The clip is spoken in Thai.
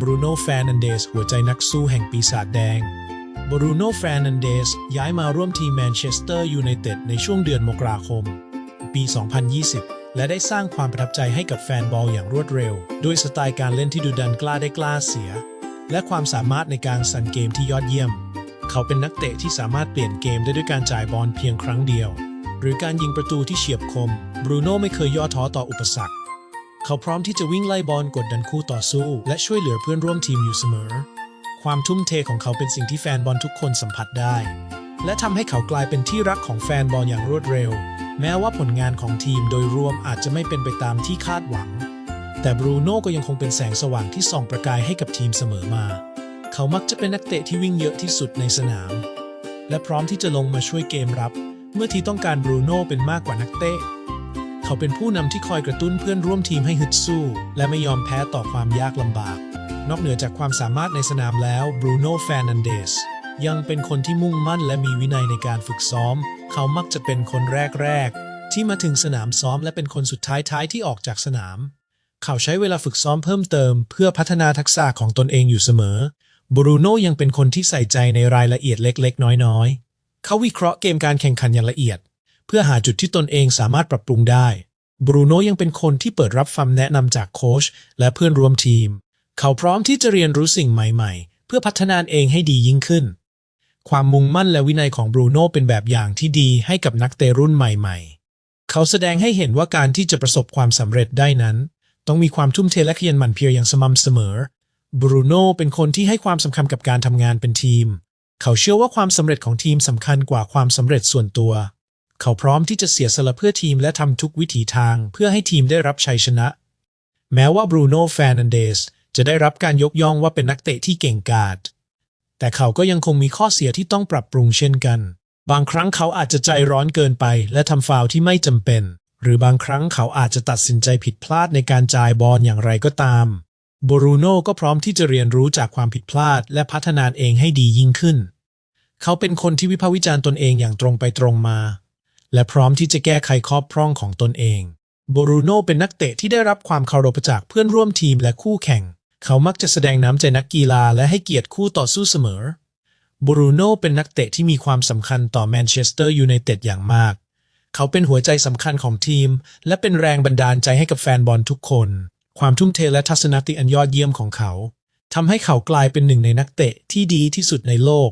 บรูโน่แฟร์นันเดสหัวใจนักสู้แห่งปีศาจแดงบรูโน่แฟร์นันเดสย้ายมาร่วมทีมแมนเชสเตอร์ยูไนเต็ดในช่วงเดือนมกราคม ปี 2020 และได้สร้างความประทับใจให้กับแฟนบอลอย่างรวดเร็ว ด้วยสไตล์การเล่นที่ดุดันกล้าได้กล้าเสีย และความสามารถในการสั่นเกมที่ยอดเยี่ยม เขาเป็นนักเตะที่สามารถเปลี่ยนเกมได้ด้วยการจ่ายบอลเพียงครั้งเดียว หรือการยิงประตูที่เฉียบคมบรูโน่ไม่เคยย่อท้อต่ออุปสรรค เขาพร้อมที่จะวิ่งไล่บอลกดดันคู่ต่อสู้ และช่วยเหลือเพื่อนร่วมทีมอยู่เสมอ ความทุ่มเทของเขาเป็นสิ่งที่แฟนบอลทุกคนสัมผัสได้ และทำให้เขากลายเป็นที่รักของแฟนบอลอย่างรวดเร็ว แม้ว่าผลงานของทีมโดยรวมอาจจะไม่เป็นไปตามที่คาดหวัง แต่บรูโน่ก็ยังคงเป็นแสงสว่างที่ส่องประกายให้กับทีมเสมอมา เขามักจะเป็นนักเตะที่วิ่งเยอะที่สุดในสนาม และพร้อมที่จะลงมาช่วยเกมรับ เมื่อทีต้องการบรูโน่เป็นมากกว่านักเตะ เขาเป็นผู้นำที่คอยกระตุ้นเพื่อนร่วมทีมให้ฮึดสู้ และไม่ยอมแพ้ต่อความยากลำบาก นอกเหนือจากความสามารถในสนามแล้วบรูโน่แฟร์นันเดสยังเป็นคนที่มุ่งมั่นและมีวินัยในการฝึกซ้อม เขามักจะเป็นคนแรก ๆ ที่มาถึงสนามซ้อมและเป็นคนสุดท้ายท้ายๆที่ออกจากสนาม เขาใช้เวลาฝึกซ้อมเพิ่มเติม เพื่อพัฒนาทักษะของตนเองอยู่เสมอบรูโน่ยังเป็นคนที่ใส่ใจในรายละเอียดเล็ก ๆ น้อย ๆ เขาวิเคราะห์เกมการแข่งขันอย่างละเอียด เพื่อหาจุดที่ตนเองสามารถปรับปรุงได้ บรูโน่ยังเป็นคนที่เปิดรับคำแนะนำจากโค้ชและเพื่อนร่วมทีม เขาพร้อมที่จะเรียนรู้สิ่งใหม่ๆ เพื่อพัฒนาเองให้ดียิ่งขึ้น ความมุ่งมั่นและวินัยของบรูโน่เป็นแบบอย่างที่ดีให้กับนักเตะรุ่นใหม่ๆ เขาแสดงให้เห็นว่าการที่จะประสบความสำเร็จได้นั้น ต้องมีความทุ่มเทและขยันหมั่นเพียรอย่างสม่ำเสมอบรูโน่เป็นคนที่ให้ความสำคัญกับการทำงานเป็นทีม เขาเชื่อว่าความสำเร็จของทีมสำคัญกว่าความสำเร็จส่วนตัว เขาพร้อมที่จะเสียสละเพื่อทีมและทำทุกวิถีทางเพื่อให้ทีมได้รับชัยชนะ แม้ว่าบรูโน่แฟร์นันเดสจะได้รับการยกย่องว่าเป็นนักเตะที่เก่งกาจแต่เขาก็ยังคงมีข้อเสียที่ต้องปรับปรุงเช่นกัน บางครั้งเขาอาจจะใจร้อนเกินไป และทำฟาวที่ไม่จำเป็น หรือบางครั้งเขาอาจจะตัดสินใจผิดพลาดในการจ่ายบอลอย่างไรก็ตามบรูโน่ก็พร้อมที่จะเรียนรู้จากความผิดพลาด และพัฒนาเองให้ดียิ่งขึ้น เขาเป็นคนที่วิพากษ์วิจารณ์ตนเองอย่างตรงไปตรงมา และพร้อมที่จะแก้ไขข้อพร่องของตนเองบรูโน่เป็นนักเตะที่ได้รับความเคารพจากเพื่อนร่วมทีมและคู่แข่ง เขามักจะแสดงน้ำใจนักกีฬาและให้เกียรติคู่ต่อสู้เสมอบรูโน่เป็นนักเตะที่มีความสำคัญต่อแมนเชสเตอร์ยูไนเต็ดอย่างมาก เขาเป็นหัวใจสำคัญของทีม และเป็นแรงบันดาลใจให้กับแฟนบอลทุกคน ความทุ่มเทและทัศนคติอันยอดเยี่ยมของเขาทำให้เขากลายเป็นหนึ่งในนักเตะที่ดีที่สุดในโลก